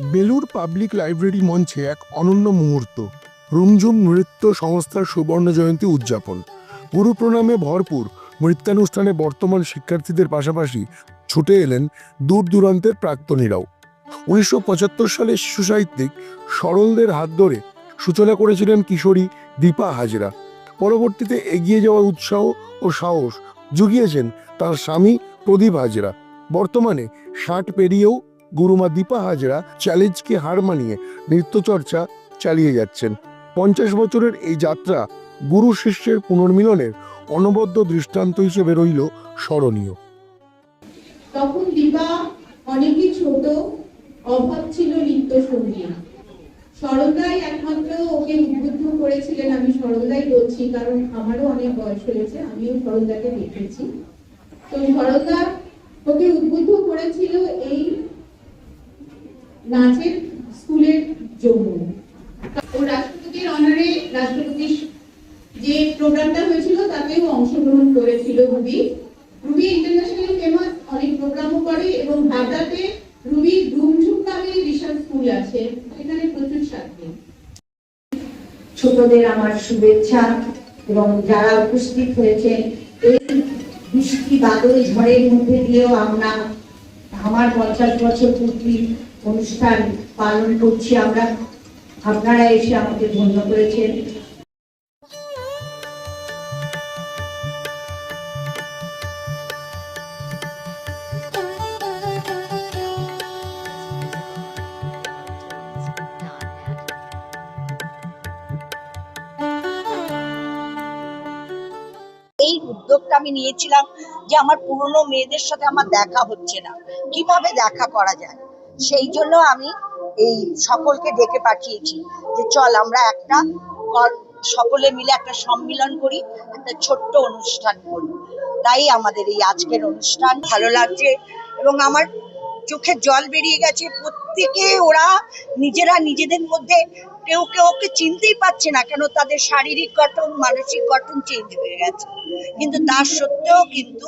Belur public library মঞ্চে এক অনন্য মুহূর্ত, রুমঝুম নৃত্য সংস্থার সুবর্ণ জয়ন্তী উদযাপন। গুরু প্রণামে ভরপুর নৃত্যানুষ্ঠানে বর্তমান শিক্ষার্থীদের পাশাপাশি ছুটে এলেন দূর দূরান্তের প্রাক্তনীরাও। উনিশশো পঁচাত্তর সালে শিশু সাহিত্যিক সরলদের হাত ধরে সূচনা করেছিলেন কিশোরী দীপা হাজরা। পরবর্তীতে এগিয়ে যাওয়ার উৎসাহ ও সাহস জুগিয়েছেন তার স্বামী প্রদীপ হাজরা। বর্তমানে ষাট পেরিয়েও গুরুমা দীপা হাজরা চ্যালেঞ্জকে হার মানিয়ে নৃত্যচর্চা চালিয়ে যাচ্ছেন। পঞ্চাশ বছরের এই যাত্রা গুরু শিষ্যের পুনর্মিলনের অনবদ্য দৃষ্টান্ত হিসেবে রইল স্মরণীয়। তখন দীপা অনেকই ছোট, অভাব ছিল নৃত্য সংগীত সরলদাই একমাত্র ওকে উদ্বুদ্ধ করেছিলেন, আমি সরলদাই বলছি, কারণ আমারও অনেক বয়স হয়েছে, আমিও সরলদাকে দেখেছি। তো সরলদা ওকে উদ্বুদ্ধ করেছিল এই নাচের স্কুলের জন্য ও রাষ্ট্রপতির অনারে রাষ্ট্রপতির যে প্রোগ্রামটা হয়েছিল, তাতেও অংশগ্রহণ করেছিল রুবি। রুবি ইন্টারন্যাশনালি ফেমাস অনেক প্রোগ্রামও করে এবং হাবড়াতে রুবি ডুমঝুম নামে বিশাল স্কুল আছে। এখানে প্রচুর ছাত্রী। ছোটদের আমার শুভেচ্ছা এবং যারা উপস্থিত হয়েছে এই বৃষ্টি বাদল ঝড়ের মধ্যে দিয়েও আমরা আমার পঞ্চাশ বছর পূর্তি অনুষ্ঠান পালন করছি আমরা। আপনারা এসে আমাকে ধন্য করেছেন। এই উদ্যোগটা আমি নিয়েছিলাম যে আমার পুরনো মেয়েদের সাথে আমার দেখা হচ্ছে না। কীভাবে দেখা করা যায়? সেই জন্য আমি এই সকলকে ডেকে পাঠিয়েছি যে চল, আমরা একটা সকলে মিলে একটা সম্মিলন করি, একটা ছোট্ট অনুষ্ঠান করি। তাই আমাদের এই আজকের অনুষ্ঠান ভালো লাগছে এবং আমার চোখে জল বেরিয়ে গেছে। প্রত্যেকে ওরা নিজেরা নিজেদের মধ্যে কেউ কেউ চিনতেই পারছে না কেন তাদের শারীরিক গঠন, মানসিক গঠন চেঞ্জ হয়ে গেছে। কিন্তু তার সত্ত্বেও কিন্তু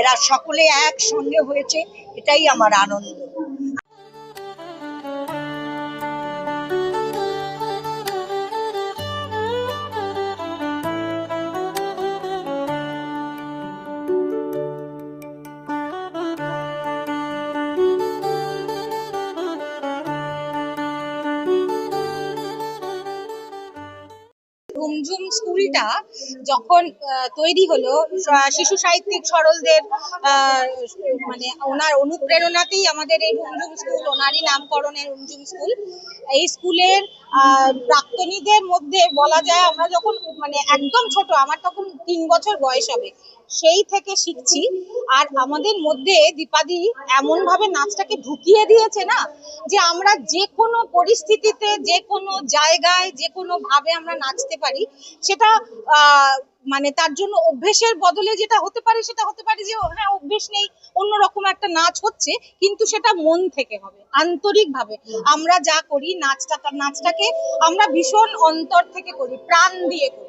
এরা সকলে একসঙ্গে হয়েছে, এটাই আমার আনন্দ। ঝুমঝুম স্কুলটা যখন তৈরি হলো শিশু সাহিত্যিক সরলদের মানে ওনার অনুপ্রেরণাতেই আমাদের এই ঝুমঝুম স্কুল, ওনারই নামকরণের ঝুমঝুম স্কুল, এই স্কুলের প্রাক্তনীদের মধ্যে বলা যায় আমরা যখন মানে একদম ছোট, আমার তখন তিন বছর বয়স হবে সেই থেকে শিখছি। আর আমাদের মধ্যে দীপাদি এমন ভাবে নাচটাকে ঢুকিয়ে দিয়েছে না, যে আমরা যে কোনো পরিস্থিতিতে যে কোনো জায়গায় যে কোনো ভাবে আমরা নাচতে পারি, সেটা মানে তার জন্য অভ্যেসের বদলে যেটা হতে পারে, সেটা হতে পারে যে হ্যাঁ অভ্যেস নেই, অন্যরকম একটা নাচ হচ্ছে, কিন্তু সেটা মন থেকে হবে আন্তরিক ভাবে আমরা যা করি, নাচটা, নাচটাকে আমরা ভীষণ অন্তর থেকে করি, প্রাণ দিয়ে করি।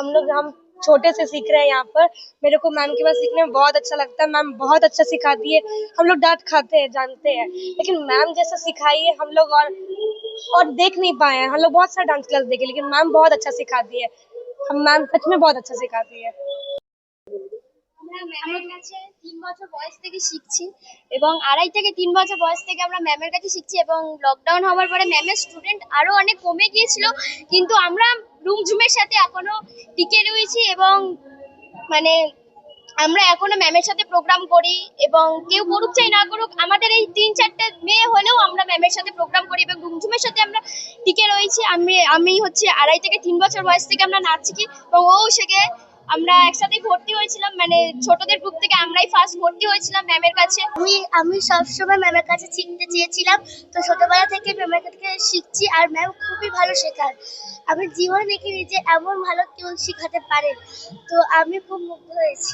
हम लोग हम छोटे से सीख रहे हैं यहाँ पर मेरे को मैम के पास सीखने में बहुत अच्छा लगता है मैम बहुत अच्छा सिखाती है हम लोग डांट खाते हैं जानते हैं लेकिन मैम जैसा सिखाई है हम लोग और और देख नहीं पाए हैं हम लोग बहुत सारे डांस क्लास देखे लेकिन मैम बहुत अच्छा सिखाती है हम मैम सच में बहुत अच्छा सिखाती है আমরা ম্যামের কাছে তিন বছর বয়স থেকে শিখছি এবং আড়াই থেকে তিন বছর বয়স থেকে আমরা ম্যামের কাছে শিখছি এবং লকডাউন হওয়ার পরে ম্যামের স্টুডেন্ট আরো অনেক কমে গিয়েছিল কিন্তু আমরা রুমঝুমের সাথে এখনও টিকে রয়েছি এবং মানে আমরা এখনও ম্যামের সাথে প্রোগ্রাম করি এবং কেউ করুক চাই না করুক, আমাদের এই তিন চারটে মেয়ে হলেও আমরা ম্যামের সাথে প্রোগ্রাম করি এবং রুমঝুমের সাথে আমরা টিকে রয়েছি। আমি আমি হচ্ছে আড়াই থেকে তিন বছর বয়স থেকে আমরা নাচ শিখি এবং ও শেখে আমরা একসাথেই ভর্তি হয়েছিলাম মানে ছোটদের গ্রুপ থেকে আমরাই ফার্স্ট ভর্তি হয়েছিলাম ম্যামের কাছে আমি আমি সবসময় ম্যামের কাছে শিখতে চেয়েছিলাম তো ছোটবেলা থেকে ম্যামের কাছে শিখছি আর ম্যাম খুবই ভালো শেখান আমি জীবনে দেখিনি যে এমন ভালো কেউ শেখাতে পারে তো আমি খুব মুগ্ধ হয়েছি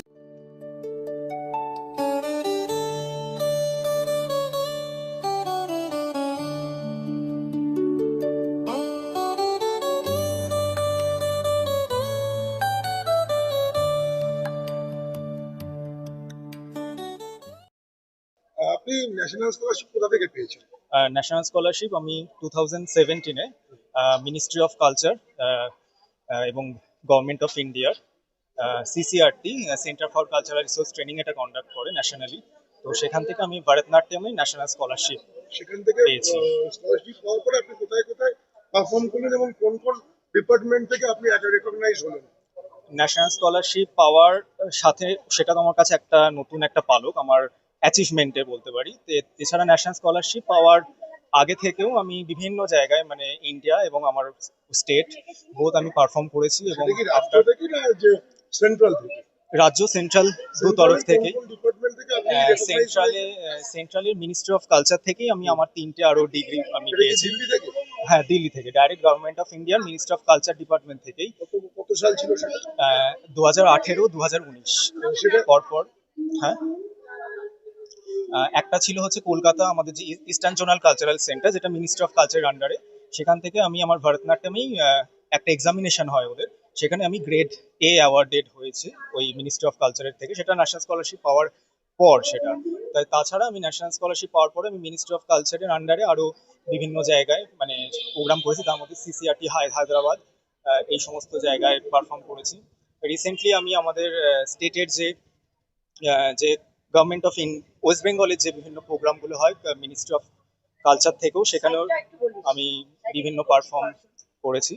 আপনি ন্যাশনাল স্কলারশিপ কোথা থেকে পেয়েছেন? ন্যাশনাল স্কলারশিপ আমি টু থাউজেন্ড সেভেন্টিনে মিনিস্ট্রি অফ কালচার এবং গভর্নমেন্ট অফ ইন্ডিয়ার CCRT centre for cultural resource training এটা কন্ডাক্ট করে ন্যাশনালি তো সেখান থেকে আমি ভারতনাট্যমে ন্যাশনাল স্কলারশিপ সেখান থেকে পেয়েছি। স্কলারশিপ পাওয়ার পরে আপনি কোথায় কোথায় পারফর্ম করলেন এবং কোন কোন ডিপার্টমেন্ট থেকে আপনি রেকগনাইজ হলেন? ন্যাশনাল স্কলারশিপ পাওয়ার সাথে সেটা তো আমার কাছে একটা নতুন একটা পালক। আমার অ্যাচিভমেন্টে বলতে পারি। এছাড়া ন্যাশনাল স্কলারশিপ পাওয়ার আগে থেকেও আমি বিভিন্ন জায়গায় মানে ইন্ডিয়া এবং আমার স্টেট বোধ আমি পারফর্ম করেছি এবং সেন্ট্রাল থেকে রাজ্য সেন্ট্রাল দু তরফ থেকে। সেন্ট্রালে সেন্ট্রালের মিনিস্ট্রি অফ কালচার থেকেই আমি আমার তিনটে আরও ডিগ্রি আমি পেয়েছি। হ্যাঁ দিল্লি থেকে। ডাইরেক্ট গভর্নমেন্ট অফ ইন্ডিয়ার মিনিস্ট্রি অফ কালচার ডিপার্টমেন্ট থেকেই। কত সাল ছিল সেটা? দু হাজার আঠেরো দু হাজার উনিশ। পরপর হ্যাঁ। একটা ছিল হচ্ছে কলকাতা, আমাদের যে ইস্টার্ন জোনাল কালচারাল সেন্টার যেটা মিনিস্ট্রি অফ কালচারের আন্ডারে সেখান থেকে আমি আমার ভারতনাট্যমেই একটা এক্সামিনেশন হয় ওদের। সেখানে আমি গ্রেড এ অ্যাওয়ার্ডেড হয়েছে ওই মিনিস্ট্রি অফ কালচারের থেকে। সেটা ন্যাশনাল স্কলারশিপ পাওয়ার পর সেটা। তাই তাছাড়া আমি ন্যাশনাল স্কলারশিপ পাওয়ার পরে আমি মিনিস্ট্রি অফ কালচারের আন্ডারে আরও বিভিন্ন জায়গায় মানে প্রোগ্রাম করেছি। তার মধ্যে সিসিআরটি হায়দ্রাবাদ এই সমস্ত জায়গায় পারফর্ম করেছি। রিসেন্টলি আমি আমাদের স্টেটের যে যে গভর্নমেন্ট অফ ওয়েস্ট বেঙ্গলের যে বিভিন্ন প্রোগ্রামগুলো হয় মিনিস্ট্রি অফ কালচার থেকেও সেখানেও আমি বিভিন্ন পারফর্ম করেছি।